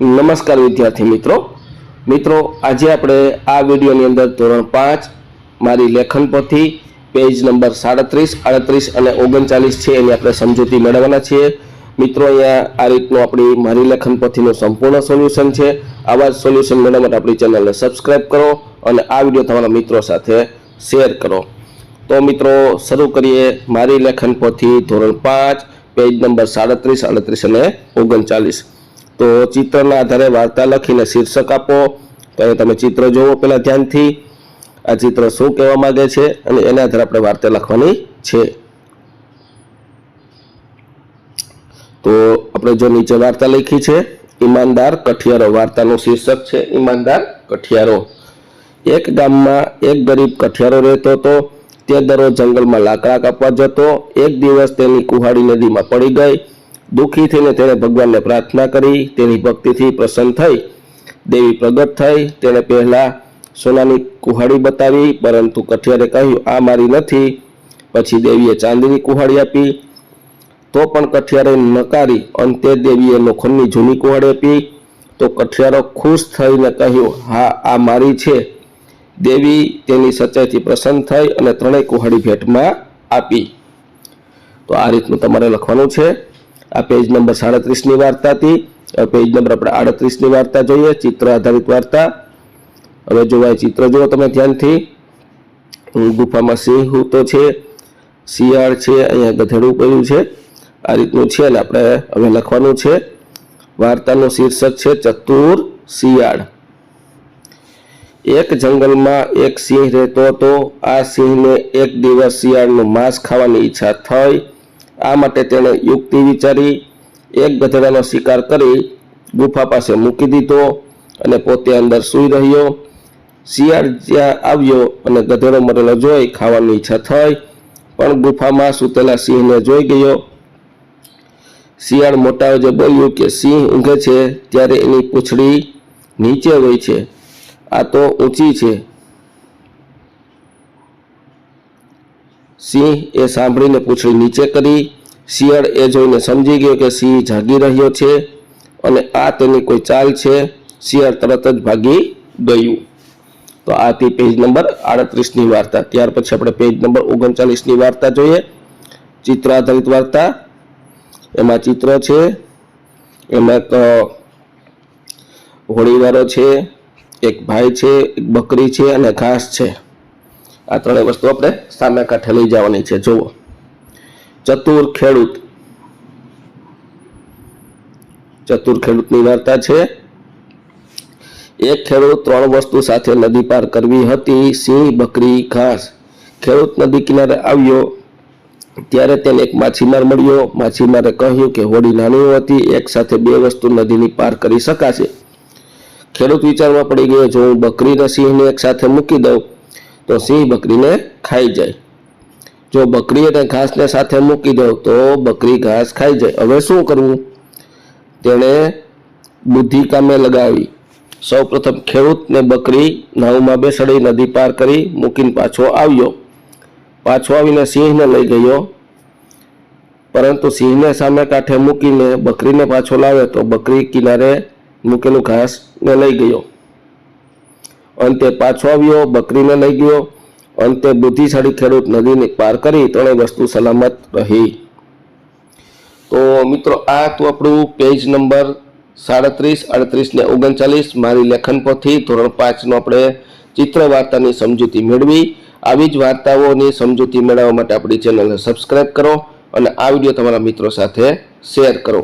નમસ્કાર વિદ્યાર્થી મિત્રો. મિત્રો, આજે આપણે આ વિડીયોની અંદર ધોરણ પાંચ મારી લેખન પોથી પેજ નંબર સાડત્રીસ, આડત્રીસ અને ઓગણચાલીસ છે એની આપણે સમજૂતી મેળવવાના છીએ. મિત્રો, અહીંયા આ રીતનું આપણી મારી લેખન પોથીનું સંપૂર્ણ સોલ્યુશન છે. આવા જ સોલ્યુશન મેળવવા માટે આપણી ચેનલને સબસ્ક્રાઈબ કરો અને આ વીડિયો તમારા મિત્રો સાથે શેર કરો. તો મિત્રો, શરૂ કરીએ મારી લેખન પોથી ધોરણ પાંચ, પેજ નંબર સાડત્રીસ, આડત્રીસ અને ઓગણચાલીસ. તો ચિત્રના આધારે વાર્તા લખીને શીર્ષક આપો. તો તમે ચિત્ર જોવો પહેલાં ધ્યાનથી. આ ચિત્ર શું કહેવા માગે છે અને એના આધારે આપણે વાર્તા લખવાની છે. તો આપણે જો નીચે વાર્તા લખી છે, ઈમાનદાર કઠિયારો. વાર્તાનું શીર્ષક છે, ઈમાનદાર કઠિયારો. એક ગામમાં એક ગરીબ કઠિયારો રહેતો હતો. તે દરરોજ જંગલમાં લાકડા કાપવા જતો. એક દિવસ તેની કુહાડી નદીમાં પડી ગઈ. દુઃખી થઈને તેણે ભગવાનને પ્રાર્થના કરી, તેની ભક્તિથી પ્રસન્ન થઈ, દેવી પ્રગટ થઈ, તેણે પહેલાં સોનાની કુહાડી બતાવી, પરંતુ કઠિયારે કહ્યું, આ મારી નથી. પછી દેવીએ ચાંદીની કુહાડી આપી, તો પણ કઠિયારે નકારી, અંતે દેવીએ લોખંડની જૂની કુહાડી આપી, તો કઠિયારો ખુશ થઈને કહ્યું, હા, આ મારી છે. દેવી તેની સચ્ચાઈથી પ્રસન્ન થઈ અને ત્રણેય કુહાડી ભેટમાં આપી. તો આ રીતનું તમારે લખવાનું છે. આ પેજ નંબર સાડત્રીસની વાર્તા હતી હવે પેજ નંબર આપણે આડત્રીસની વાર્તા જોઈએ, ચિત્ર આધારિત વાર્તા. હવે જોવાય ચિત્ર જુઓ તમે ધ્યાનથી ગુફામાં સિંહ તો છે, શિયાળ છે, અહીંયા ગધેડું પડ્યું છે. આ રીતનું છે ને આપણે હવે લખવાનું છે. વાર્તાનું શીર્ષક છે, ચતુર શિયાળ. એક જંગલમાં એક સિંહ રહેતો હતો. આ સિંહને એક દિવસ શિયાળનું માંસ ખાવાની ઈચ્છા થઈ. આ માટે તેણે યુક્તિ વિચારી, એક ગધેડાનો શિકાર કરી, ગુફા પાસે મૂકી દીધો અને પોતે અંદર સૂઈ રહ્યો. શિયાળ જ્યાં આવ્યો અને ગધેડો મરેલો જોઈ ખાવાની ઈચ્છા થઈ, પણ ગુફામાં સૂતેલા સિંહને જોઈ ગયો. શિયાળ મોટા અવાજે બોલ્યું કે, સિંહ ઊંઘે છે, ત્યારે એની પૂંછડી નીચે હોય છે. આ તો ઊંચી છે. સિંહ એ સાંભળીને પૂંછડી નીચે કરી શિયાળ એ જોઈને સમજી ગયો કે સિંહ જાગી રહ્યો છે અને આ તેની કોઈ ચાલ છે. શિયાળ તરત જ ભાગી ગયું. તો આ હતી પેજ નંબર આડત્રીસની વાર્તા. ત્યાર પછી આપણે પેજ નંબર ઓગણચાલીસની વાર્તા જોઈએ. ચિત્ર આધારિત વાર્તા. એમાં ચિત્ર છે. એમાં એક હોળીવાળો છે. એક ભાઈ છે, એક બકરી છે અને ઘાસ છે. આ ત્રણેય વસ્તુ આપણે સામે કાંઠે લઈ જવાની છે. જુઓ. ચતુર ખેડૂત. ચતુર ખેડૂતની વાર્તા છે. એક ખેડૂત ત્રણ વસ્તુ સાથે નદી પાર કરવી હતી, સિંહ, બકરી, ઘાસ. ખેડૂત નદી કિનારે આવ્યો, ત્યારે તેને એક માછીમાર મળ્યો. માછીમારે કહ્યું કે હોડી નાની હતી, એક સાથે બે વસ્તુ નદીની પાર કરી શકાશે. ખેડૂત વિચારમાં પડી ગયો, જો હું બકરીને સિંહને એક સાથે મૂકી દઉં, તો સિંહ બકરીને ખાઈ જાય. જો બકરી અને ઘાસને સાથે મૂકી દો તો બકરી ઘાસ ખાઈ જાય. હવે શું કરવું? તેણે બુદ્ધિ કામે લગાવી. સૌ પ્રથમ ખેડૂતને બકરી નાવમાં બેસડી નદી પાર કરી મૂકીને પાછો આવ્યો. પાછો આવીને સિંહને લઈ ગયો. પરંતુ સિંહને સામે કાંઠે મૂકીને બકરીને પાછો લાવે તો બકરી કિનારે મૂકેલું ઘાસને લઈ ગયો. અંતે પાછો આવ્યો, બકરીને લઈ ગયો. અંતે બુદ્ધિશાળી ખેડૂત નદીને પાર કરી ત્રણેય વસ્તુ સલામત રહી. તો મિત્રો, આ હતું આપણું પેજ નંબર સાડત્રીસ અડત્રીસ ને ઓગણચાલીસ. મારી લેખન પોથી ધોરણ પાંચનો આપણે ચિત્ર વાર્તાની સમજૂતી મેળવી. આવી જ વાર્તાઓની સમજૂતી મેળવવા માટે આપણી ચેનલને સબસ્ક્રાઇબ કરો અને આ વીડિયો તમારા મિત્રો સાથે શેર કરો.